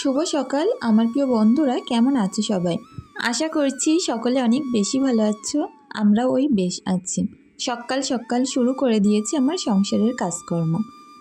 শুভ সকাল। আমার প্রিয় বন্ধুরা, কেমন আছো সবাই? আশা করছি সকলে অনেক বেশি ভালো আছো আমরা ওই বেশ আছি। সকাল সকাল শুরু করে দিয়েছি আমার সংসারের কাজকর্ম।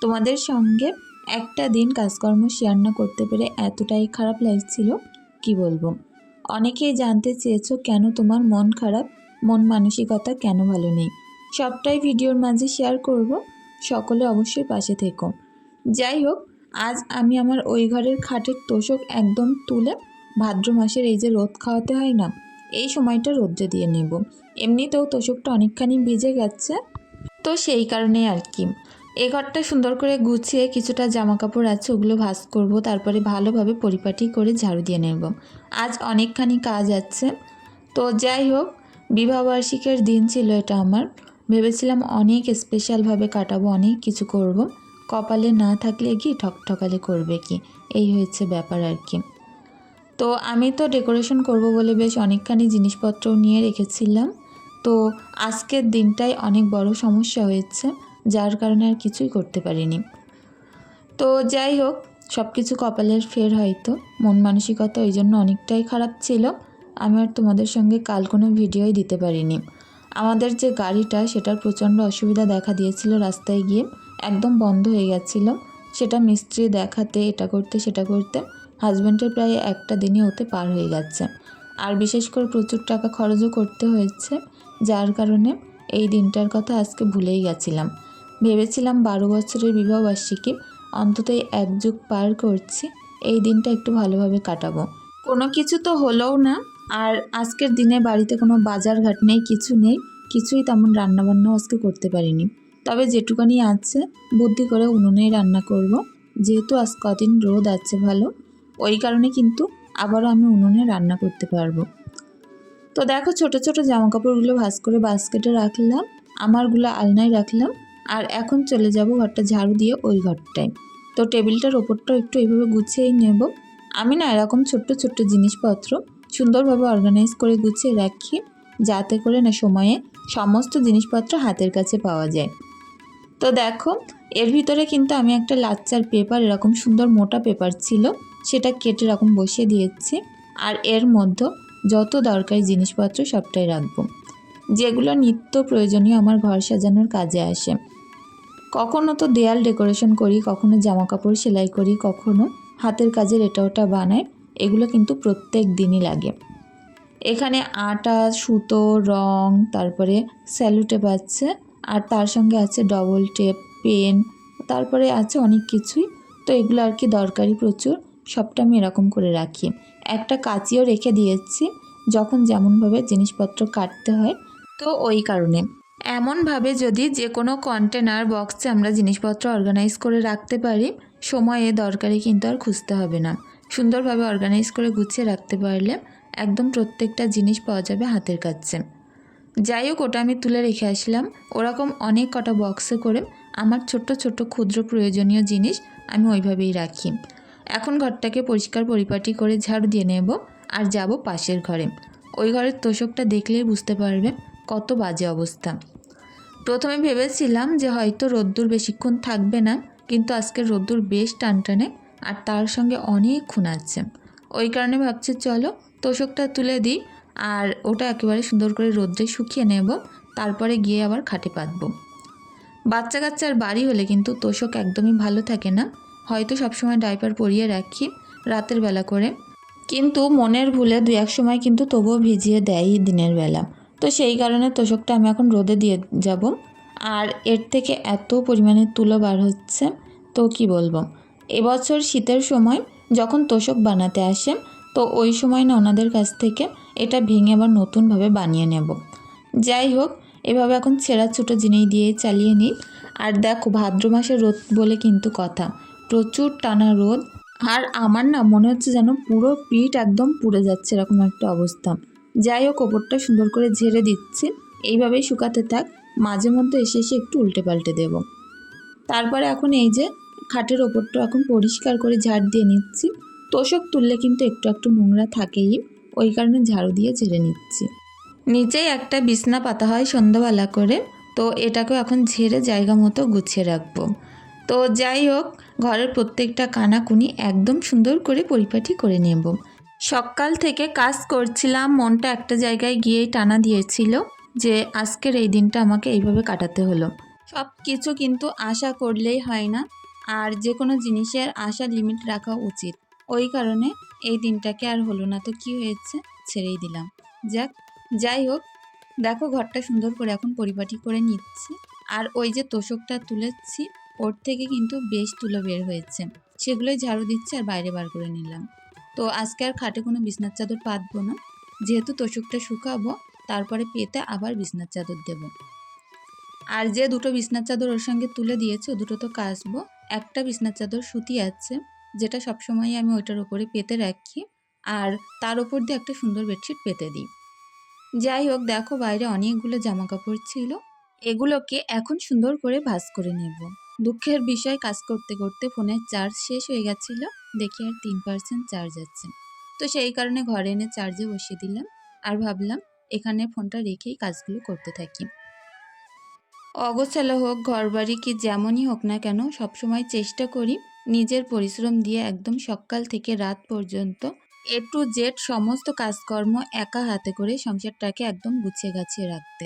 তোমাদের সঙ্গে একটা দিন কাজকর্ম শেয়ার না করতে পেরে এতটাই খারাপ লাগছিল, কি বলব? অনেকেই জানতে চেয়েছো কেন তোমার মন খারাপ, মন মানসিকতা কেন ভালো নেই? সবটাই ভিডিওর মাঝে শেয়ার করব, সকলে অবশ্যই পাশে থেকো। যাই হোক আজ আমি আমার ওই ঘরের খাটের তোষক একদম তুলে ভাদ্র মাসের এই যে রোদ খাওয়াতে হয় না, এই সময়টা রোদ্রে দিয়ে নেব। এমনিতেও তোষকটা অনেকখানি ভিজে গেছে। তো সেই কারণে আর কি। এ ঘরটা সুন্দর করে গুছিয়ে কিছুটা জামা কাপড় আছে, ওগুলো ভাঁজ করব, তারপরে ভালোভাবে পরিপাটি করে ঝাড়ু দিয়ে নেব। আজ অনেকখানি কাজ আছে। তো যাই হোক, বিবাহবার্ষিকের দিন ছিল এটা আমার। ভেবেছিলাম অনেক স্পেশালভাবে কাটাবো, অনেক কিছু করব। কপালে না থাকলে কি ঠকঠকালে করবে কি? এই হয়েছে ব্যাপার আর কি। তো আমি তো ডেকোরেশন করব বলে বেশ অনেকখানি জিনিসপত্র নিয়ে রেখেছিলাম। তো আজকের দিনটাই অনেক বড় সমস্যা হয়েছে, যার কারণে আর কিছুই করতে পারিনি। তো যাই হোক সব কিছু কপালের ফের হয়তো। মন মানসিকতা ওই জন্য অনেকটাই খারাপ ছিল। আমি আর তোমাদের সঙ্গে কাল কোনো ভিডিওই দিতে পারিনি। আমাদের যে গাড়িটা, সেটার প্রচণ্ড অসুবিধা দেখা দিয়েছিল রাস্তায় গিয়ে। একদম বন্ধ হয়ে গেছিল। সেটা মিস্ত্রি দেখাতে, এটা করতে, সেটা করতে হাজব্যান্ডের প্রায় একটা দিনই ওতে পার হয়ে যাচ্ছে আর বিশেষ করে প্রচুর টাকা খরচও করতে হয়েছে, যার কারণে এই দিনটার কথা আজকে ভুলেই গেছিলাম। ভেবেছিলাম বারো বছরের বিবাহবার্ষিকী অন্তত এক যুগ পার করছি, এই দিনটা একটু ভালোভাবে কাটাবো। কোনো কিছু তো হলোও না, আর আজকের দিনে বাড়িতে কোনো বাজার ঘাট নেই, কিছু নেই, কিছুই তেমন রান্নাবান্নাও আজকে করতে পারিনি। তবে যেটুকানি আছে, বুদ্ধি করে উনুনেই রান্না করব। যেহেতু আজ কদিন রোদ আছে ভালো, ওই কারণে কিন্তু আবারও আমি উনুনে রান্না করতে পারব। তো দেখো ছোট ছোট জামা কাপড়গুলো ভাঁজ করে বাস্কেটে রাখলাম, আমারগুলো আলনায় রাখলাম, আর এখন চলে যাব ঘরটা ঝাড়ু দিয়ে ওই ঘরটায়। তো টেবিলটার ওপরটাও একটু এইভাবে গুছিয়েই নেব। আমি না এরকম ছোট্ট ছোট্ট জিনিসপত্র সুন্দরভাবে অর্গানাইজ করে গুছিয়ে রাখি, যাতে করে না সময়ে সমস্ত জিনিসপত্র হাতের কাছে পাওয়া যায়। তো দেখো, এর ভিতরে কিন্তু আমি একটা লাচ্চার পেপার, এরকম সুন্দর মোটা পেপার ছিল, সেটা কেটে এরকম বসিয়ে দিয়েছি। আর এর মধ্যে যত দরকারি জিনিসপত্র সবটাই রাখব। যেগুলো নিত্য প্রয়োজনীয় আমার ঘর সাজানোর কাজে আসে। কখনো তো দেয়াল ডেকোরেশন করি, কখনো জামা কাপড় সেলাই করি, কখনো হাতের কাজের এটা ওটা বানাই, এগুলো কিন্তু প্রত্যেক দিনই লাগে। এখানে আটা, সুতো, রং, তারপরে স্যালুটে আছে আর তার সঙ্গে আছে ডবল টেপ পেন তারপরে আছে অনেক কিছুই। তো এগুলো আর কি দরকারি প্রচুর, সবটা আমি এরকম করে রাখি। একটা কাঁচিও রেখে দিয়েছি, যখন যেমনভাবে জিনিসপত্র কাটতে হয়। তো ওই কারণে। এমনভাবে যদি যে কোনো কন্টেনার বক্সে আমরা জিনিসপত্র অর্গানাইজ করে রাখতে পারি, সময়ে দরকারি কিন্তু আর খুঁজতে হবে না। সুন্দরভাবে অর্গানাইজ করে গুছিয়ে রাখতে পারলে একদম প্রত্যেকটা জিনিস পাওয়া যাবে হাতের কাছে। যাই হোক ওটা আমি তুলে রেখে আসলাম। ওরকম অনেক কটা বক্সে করে আমার ছোট্ট ছোট্ট ক্ষুদ্র প্রয়োজনীয় জিনিস আমি ওইভাবেই রাখি। এখন ঘরটাকে পরিষ্কার পরিপাটি করে ঝাড়ু দিয়ে নেব আর যাব পাশের ঘরে। ওই ঘরের তোষকটা দেখলেই বুঝতে পারবে কত বাজে অবস্থা। প্রথমে ভেবেছিলাম যে হয়তো রোদ্দুর বেশিক্ষণ থাকবে না, কিন্তু আজকে রোদ্দুর বেশ টানটানে আর তার সঙ্গে অনেকক্ষণ আছে। ওই কারণে ভাবছি, চলো তোষকটা তুলে দিই আর ওটা একেবারে সুন্দর করে রোদ্রে শুকিয়ে নেব, তারপরে গিয়ে আবার খাটে পাতবো। বাচ্চা কাচ্চার বাড়ি হলে কিন্তু তোষক একদমই ভালো থাকে না। হয়তো সবসময় ডাইপার পরিয়ে রাখি রাতের বেলা করে। কিন্তু মনের ভুলে দু এক সময় কিন্তু তবুও ভিজিয়ে দেয়ই দিনের বেলা। তো সেই কারণে তোষকটা আমি এখন রোদে দিয়ে যাব। আর এর থেকে এত পরিমাণে তুলো বার হচ্ছে, তো কি বলব? এবছর শীতের সময় যখন তোষক বানাতে আসে, তো ওই সময় না ওনাদের কাছ থেকে এটা ভেঙে আবার নতুনভাবে বানিয়ে নেব। যাই হোক, এভাবে এখন ছেঁড়া ছোটো জিনিস দিয়েই চালিয়ে নিই। আর দেখো, ভাদ্র মাসের রোদ বলে কিন্তু কথা। প্রচুর টানা রোদ। আর আমার না মনে হচ্ছে যেন পুরো পিঠ একদম পুড়ে যাচ্ছে এরকম একটা অবস্থা। যাই হোক, ওপরটা সুন্দর করে ঝেড়ে দিচ্ছি। এইভাবেই শুকাতে থাক। মাঝে মধ্যে এসে এসে একটু উল্টে পাল্টে দেব। তারপরে এখন এই যে খাটের ওপরটা এখন পরিষ্কার করে ঝাড় দিয়ে নিচ্ছি। তোষক তুললে কিন্তু একটু একটু নোংরা থাকেই। ওই কারণে ঝাড়ু দিয়ে ঝেড়ে নিচ্ছি। নিচেই একটা বিছনা পাতা হয় সন্ধ্যাবেলা করে, তো এটাকেও এখন ঝেড়ে জায়গা মতো গুছিয়ে রাখব। তো যাই হোক, ঘরের প্রত্যেকটা কানাকুনি একদম সুন্দর করে পরিপাটি করে নেব। সকাল থেকে কাজ করছিলাম, মনটা একটা জায়গায় গিয়েই টানা দিয়েছিল যে আজকের এই দিনটা আমাকে এইভাবে কাটাতে হলো। সব কিছু কিন্তু আশা করলেই হয় না, আর যে কোনো জিনিসের আশা লিমিট রাখা উচিত। ওই কারণে এই দিনটাকে আর হলো না। তো কি হয়েছে? ছেড়েই দিলাম। যাক, যাই হোক। দেখো ঘরটা সুন্দর করে এখন পরিপাটি করে নিচ্ছি। আর ওই যে তোষকটা তুলেছি, ওর থেকে কিন্তু বেশ তুলো বের হয়েছে। সেগুলোই ঝাড়ু দিচ্ছি আর বাইরে বার করে নিলাম। তো আজকে আর খাটে কোনো বিছনার চাদর পাতবো না। যেহেতু তোষকটা শুকাবো, তারপরে পেতে আবার বিছনার চাদর দেব। আর যে দুটো বিছনার চাদর ওর সঙ্গে তুলে দিয়েছে, ও দুটো তো কাচবো। একটা বিছনার চাদর সুতি আছে। যেটা সবসময় আমি ওইটার উপরে পেতে রাখি। আর তার উপর দিয়ে একটা সুন্দর বেডশিট পেতে দিই। যাই হোক, দেখো বাইরে অনেকগুলো জামা কাপড় ছিল। এগুলোকে এখন সুন্দর করে ভাঁজ করে নেব। দুঃখের বিষয়, কাজ করতে করতে ফোনের চার্জ শেষ হয়ে গেছিল। দেখি আর তিন পার্সেন্ট চার্জ আছে। তো সেই কারণে ঘরে এনে চার্জে বসিয়ে দিলাম আর ভাবলাম এখানে ফোনটা রেখেই কাজগুলো করতে থাকি। অগোছালো হোক, ঘরবাড়ি কি যেমনই হোক না কেন, সবসময় চেষ্টা করি নিজের পরিশ্রম দিয়ে একদম সকাল থেকে রাত পর্যন্ত এ টু জেড সমস্ত কাজকর্ম একা হাতে করে সংসারটাকে একদম গুছিয়ে গাছিয়ে রাখতে।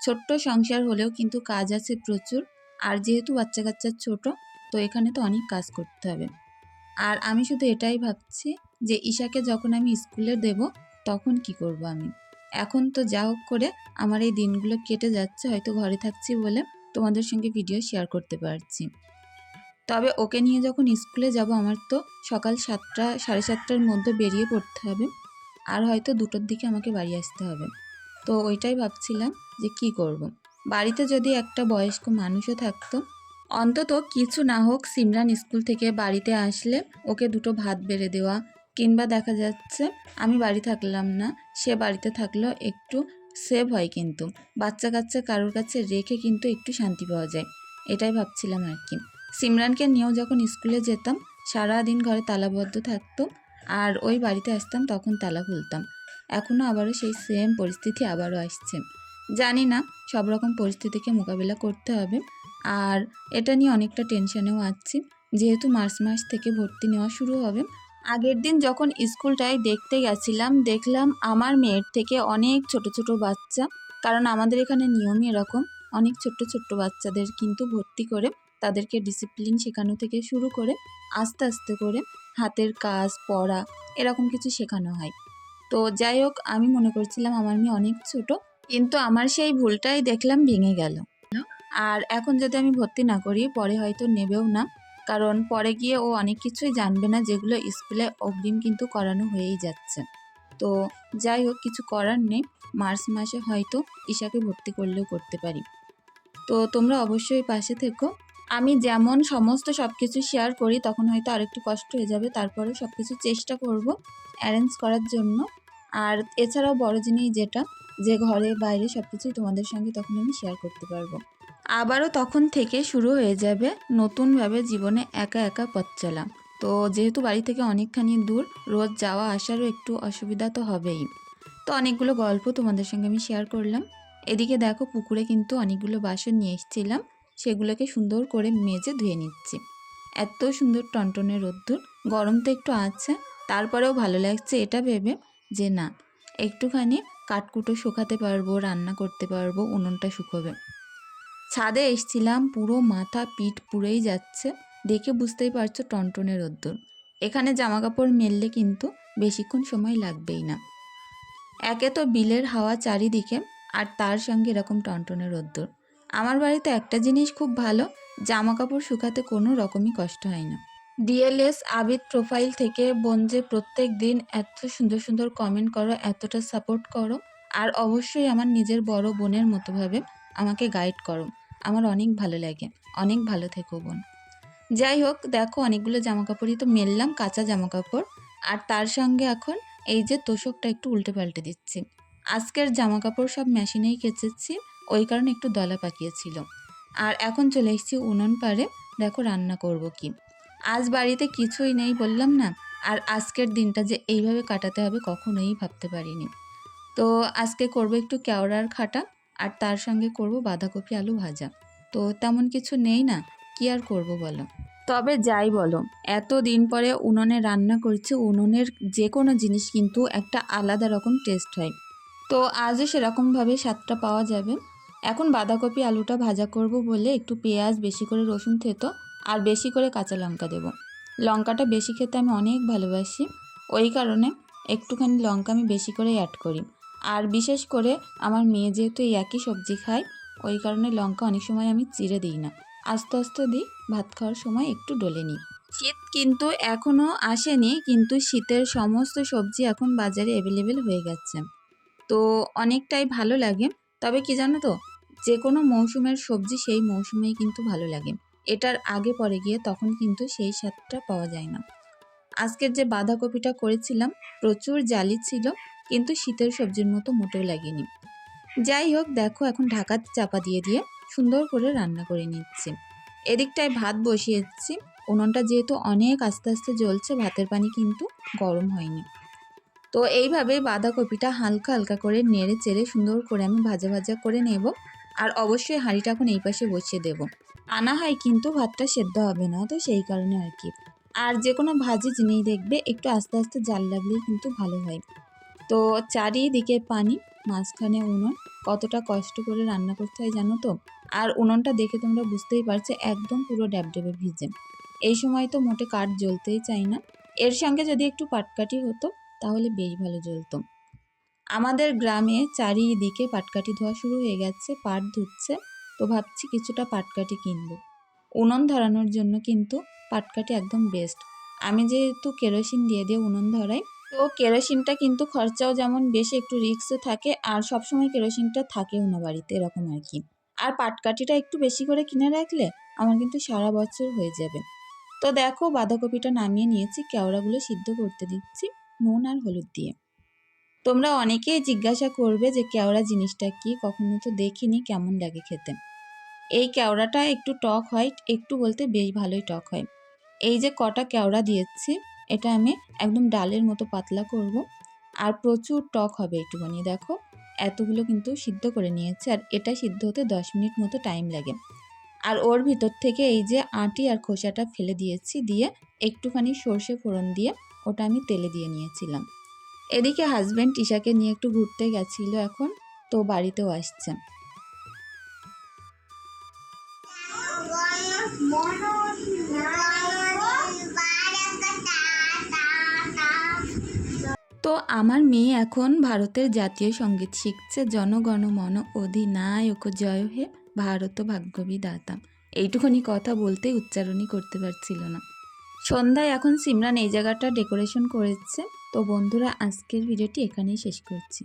ছোট্ট সংসার হলেও কিন্তু কাজ আছে প্রচুর, আর যেহেতু বাচ্চা কাচ্চা ছোট, তো এখানে তো অনেক কাজ করতে হবে। আর আমি শুধু এটাই ভাবছি যে ঈশাকে যখন আমি স্কুলে দেব, তখন কি করব আমি? এখন তো যা হোক করে আমার এই দিনগুলো কেটে যাচ্ছে, হয়তো ঘরে থাকছি বলে তোমাদের সঙ্গে ভিডিও শেয়ার করতে পারছি। তবে ওকে নিয়ে যখন স্কুলে যাব, আমার তো সকাল সাতটা, সাড়ে সাতটার মধ্যে বেরিয়ে পড়তে হবে। আর হয়তো দুটোর দিকে আমাকে বাড়ি আসতে হবে। তো ওইটাই ভাবছিলাম যে কি করব। বাড়িতে যদি একটা বয়স্ক মানুষও থাকতো, অন্তত কিছু না হোক সিমরান স্কুল থেকে বাড়িতে আসলে ওকে দুটো ভাত বেড়ে দেওয়া, কিংবা দেখা যাচ্ছে আমি বাড়ি থাকলাম না, সে বাড়িতে থাকলেও একটু সেভ হয় কিন্তু। বাচ্চা কাচ্চা কারোর কাছে রেখে কিন্তু একটু শান্তি পাওয়া যায়। এটাই ভাবছিলাম আর কি। সিমরানকে নিয়েও যখন স্কুলে যেতাম সারা দিন ঘরে তালাবদ্ধ থাকতো আর ওই বাড়িতে আসতাম, তখন তালা খুলতাম। এখনও আবারও সেই সেম পরিস্থিতি আবারও আসছে। জানি না, সব রকম পরিস্থিতিকে মোকাবিলা করতে হবে আর এটা নিয়ে অনেকটা টেনশনেও আছি। যেহেতু মার্চ মাস থেকে ভর্তি নেওয়া শুরু হবে, আগের দিন যখন স্কুলটায় দেখতে গেছিলাম, দেখলাম আমার মেয়ের থেকে অনেক ছোট ছোট বাচ্চা, কারণ আমাদের এখানে নিয়মই এরকম, অনেক ছোট্ট ছোট্ট বাচ্চাদের কিন্তু ভর্তি করে তাদেরকে ডিসিপ্লিন শেখানো থেকে শুরু করে আস্তে আস্তে করে হাতের কাজ, পড়া এরকম কিছু শেখানো হয়। তো যাই হোক, আমি মনে করছিলাম আমার মেয়ে অনেক ছোট, কিন্তু আমার সেই ভুলটাই দেখলাম ভেঙে গেল। আর এখন যদি আমি ভর্তি না করি, পরে হয়তো নেবেও না। কারণ পরে গিয়ে ও অনেক কিছুই জানবে না, যেগুলো স্কুলে অগ্রিম কিন্তু করানো হয়েই যাচ্ছে। তো যাই হোক, কিছু করার নেই। মার্চ মাসে হয়তো ঈশাকে ভর্তি করলেও করতে পারি। তো তোমরা অবশ্যই পাশে থেকো। আমি যেমন সমস্ত সব কিছু শেয়ার করি, তখন হয়তো আরেকটু কষ্ট হয়ে যাবে। তারপরেও সব কিছু চেষ্টা করব অ্যারেঞ্জ করার জন্য। আর এছাড়াও বড় জিনিস যেটা, যে ঘরে বাইরে সব কিছুই তোমাদের সঙ্গে তখন আমি শেয়ার করতে পারব। আবারও তখন থেকে শুরু হয়ে যাবে নতুনভাবে জীবনে একা একা পথ চলা। তো যেহেতু বাড়ি থেকে অনেকখানি দূর, রোজ যাওয়া আসারও একটু অসুবিধা তো হবেই। তো অনেকগুলো গল্প তোমাদের সঙ্গে আমি শেয়ার করলাম। এদিকে দেখো পুকুরে কিন্তু অনেকগুলো বাসন নিয়ে এসেছিলাম। সেগুলোকে সুন্দর করে মেজে ধুয়ে নিচ্ছি। এত সুন্দর টনটনে রোদ্দুর, গরম তো একটু আছে, তারপরেও ভালো লাগছে এটা ভেবে যে না, একটুখানি কাঠকুটো শুকাতে পারব, রান্না করতে পারব, উনুনটা শুকোবে। ছাদে এসছিলাম, পুরো মাথা পিঠ পুড়েই যাচ্ছে, দেখে বুঝতেই পারছ টনটনে রোদ্দুর। এখানে জামা কাপড় মেললে কিন্তু বেশিক্ষণ সময় লাগবেই না। একে তো বিলের হাওয়া চারিদিকে, আর তার সঙ্গে এরকম টনটনে রোদ্দুর। আমার বাড়িতে একটা জিনিস খুব ভালো জামা কাপড় শুকাতে কোনো রকমই কষ্ট হয় না। ডিএলএস আবিদ প্রোফাইল থেকে বোন যে প্রত্যেক দিন এত সুন্দর সুন্দর কমেন্ট করো, এতটা সাপোর্ট করো, আর অবশ্যই আমার নিজের বড় বোনের মতো ভাবে আমাকে গাইড করো। আমার অনেক ভালো লাগে। অনেক ভালো থেকো বোন। যাই হোক, দেখো অনেকগুলো জামা কাপড়ই তো মেললাম, কাঁচা জামা কাপড় আর তার সঙ্গে এখন এই যে তোষকটা একটু উল্টে পাল্টে দিচ্ছি। আজকের জামা কাপড় সব মেশিনেই কেচেছি। ওই কারণে একটু দলা পাকিয়েছিল। আর এখন চলে এসেছি উনুন পাড়ে। দেখো রান্না করব কি। আজ বাড়িতে কিছুই নেই বললাম না? আর আজকের দিনটা যে এইভাবে কাটাতে হবে কখনোই ভাবতে পারিনি। তো আজকে করব একটু কেওড়ার খাটা, আর তার সঙ্গে করব বাঁধাকপি আলু ভাজা। তো তেমন কিছু নেই না? কি আর করব বলো? তবে যাই বলো, এত দিন পরে উনুনে রান্না করছি, উনুনের যে কোনো জিনিস কিন্তু একটা আলাদা রকম টেস্ট হয়। তো আজও সেরকমভাবে স্বাদটা পাওয়া যাবে। এখন বাঁধাকপি আলুটা ভাজা করব বলে একটু পেঁয়াজ, বেশি করে রসুন থেতো আর বেশি করে কাঁচা লঙ্কা দেবো। লঙ্কাটা বেশি খেতে আমি অনেক ভালোবাসি। ওই কারণে একটুখানি লঙ্কা আমি বেশি করে অ্যাড করি। আর বিশেষ করে আমার মেয়ে যেহেতু এই একই সবজি খায়, ওই কারণে লঙ্কা অনেক সময় আমি চিড়ে দিই না। আস্তে আস্তে দিই, ভাত খাওয়ার সময় একটু ডলে নিই। শীত কিন্তু এখনও আসেনি, কিন্তু শীতের সমস্ত সবজি এখন বাজারে অ্যাভেলেবেল হয়ে গেছে। তো অনেকটাই ভালো লাগে। তবে কি জানো তো যে কোনো মৌসুমের সবজি সেই মৌসুমেই কিন্তু ভালো লাগে। এটার আগে পরে গিয়ে তখন কিন্তু সেই স্বাদটা পাওয়া যায় না। আজকের যে বাঁধাকপিটা করেছিলাম, প্রচুর জালি ছিল, কিন্তু শীতের সবজির মতো মোটেও লাগেনি। যাই হোক, দেখো এখন ঢাকা চাপা দিয়ে দিয়ে সুন্দর করে রান্না করে নিচ্ছি। এদিকটায় ভাত বসিয়েছি। উনুনটা যেহেতু অনেক আস্তে আস্তে জ্বলছে, ভাতের পানি কিন্তু গরম হয়নি। তো এইভাবে বাঁধাকপিটা হালকা হালকা করে নেড়ে চেড়ে সুন্দর করে আমি ভাজা ভাজা করে নেব। আর অবশ্যই হাঁড়িটা এখন এই পাশে বসিয়ে দেব। আনা হয় কিন্তু ভাতটা সেদ্ধ হবে না, তো সেই কারণে আর কি। আর যে কোনো ভাজি জিনিস দেখবে, একটু আস্তে আস্তে জাল লাগলেই কিন্তু ভালো হয়। তো চারিদিকে পানি, মাঝখানে উনুন, কতটা কষ্ট করে রান্না করতে হয় জানো তো? আর উনুনটা দেখে তোমরা বুঝতেই পারছ, একদম পুরো ড্যাবড্যাবে ভিজে। এই সময় তো মোটে কাঠ জ্বলতেই চাই না। এর সঙ্গে যদি একটু পাটকাঠি হতো, তাহলে বেশ ভালো জ্বলতো। আমাদের গ্রামে চারিদিকে পাটকাঠি ধোয়া শুরু হয়ে গেছে, পাট ধুচ্ছে। তো ভাবছি কিছুটা পাটকাঠি কিনবো। উনুন ধরানোর জন্য কিন্তু পাটকাঠি একদম বেস্ট আমি যেহেতু কেরোসিন দিয়ে দিয়ে উনুন ধরাই, তো কেরোসিনটা কিন্তু খরচাও যেমন বেশি, একটু রিক্সে থাকে। আর সবসময় কেরোসিনটা থাকেও না বাড়িতে, এরকম আর কি। আর পাটকাঠিটা একটু বেশি করে কিনে রাখলে আমার কিন্তু সারা বছর হয়ে যাবে। তো দেখো, বাঁধাকপিটা নামিয়ে নিয়েছি, কেওড়াগুলো সিদ্ধ করতে দিচ্ছি, নুন আর হলুদ দিয়ে। তোমরা অনেকেই জিজ্ঞাসা করবে যে কেওড়া জিনিসটা কি, কখনো তো দেখিনি কেমন লাগে খেতে। এই কেওড়াটা একটু টক হয়, একটু বলতে বেশ ভালোই টক হয়। এই যে কটা কেওড়া দিয়েছি, এটা আমি একদম ডালের মতো পাতলা করব, আর প্রচুর টক হবে একটুখানি, দেখো। এতগুলো কিন্তু সিদ্ধ করে নিয়েছে, আর এটা সিদ্ধ হতে দশ মিনিট মতো টাইম লাগে। আর ওর ভিতর থেকে এই যে আটি আর খোসাটা ফেলে দিয়েছি, দিয়ে একটুখানি সর্ষে ফোড়ন দিয়ে ওটা আমি তেলে দিয়ে নিয়েছিলাম। এদিকে হাজব্যান্ড টিশাকে নিয়ে একটু ঘুরতে গেছিল এখন, তো বাড়িতেও আসছে তো আমার মেয়ে এখন ভারতের জাতীয় সংগীত শিখছে জনগণ মন অধিনায়ক, জয় হে ভারত ভাগ্যবী দাতা এইটুখানি কথা বলতেই উচ্চারণই করতে পারছিল না। সন্ধ্যায় এখন সিমরান এই জায়গাটা ডেকোরেশন করেছে। তো বন্ধুরা আজকের ভিডিওটি এখানেই শেষ করছি।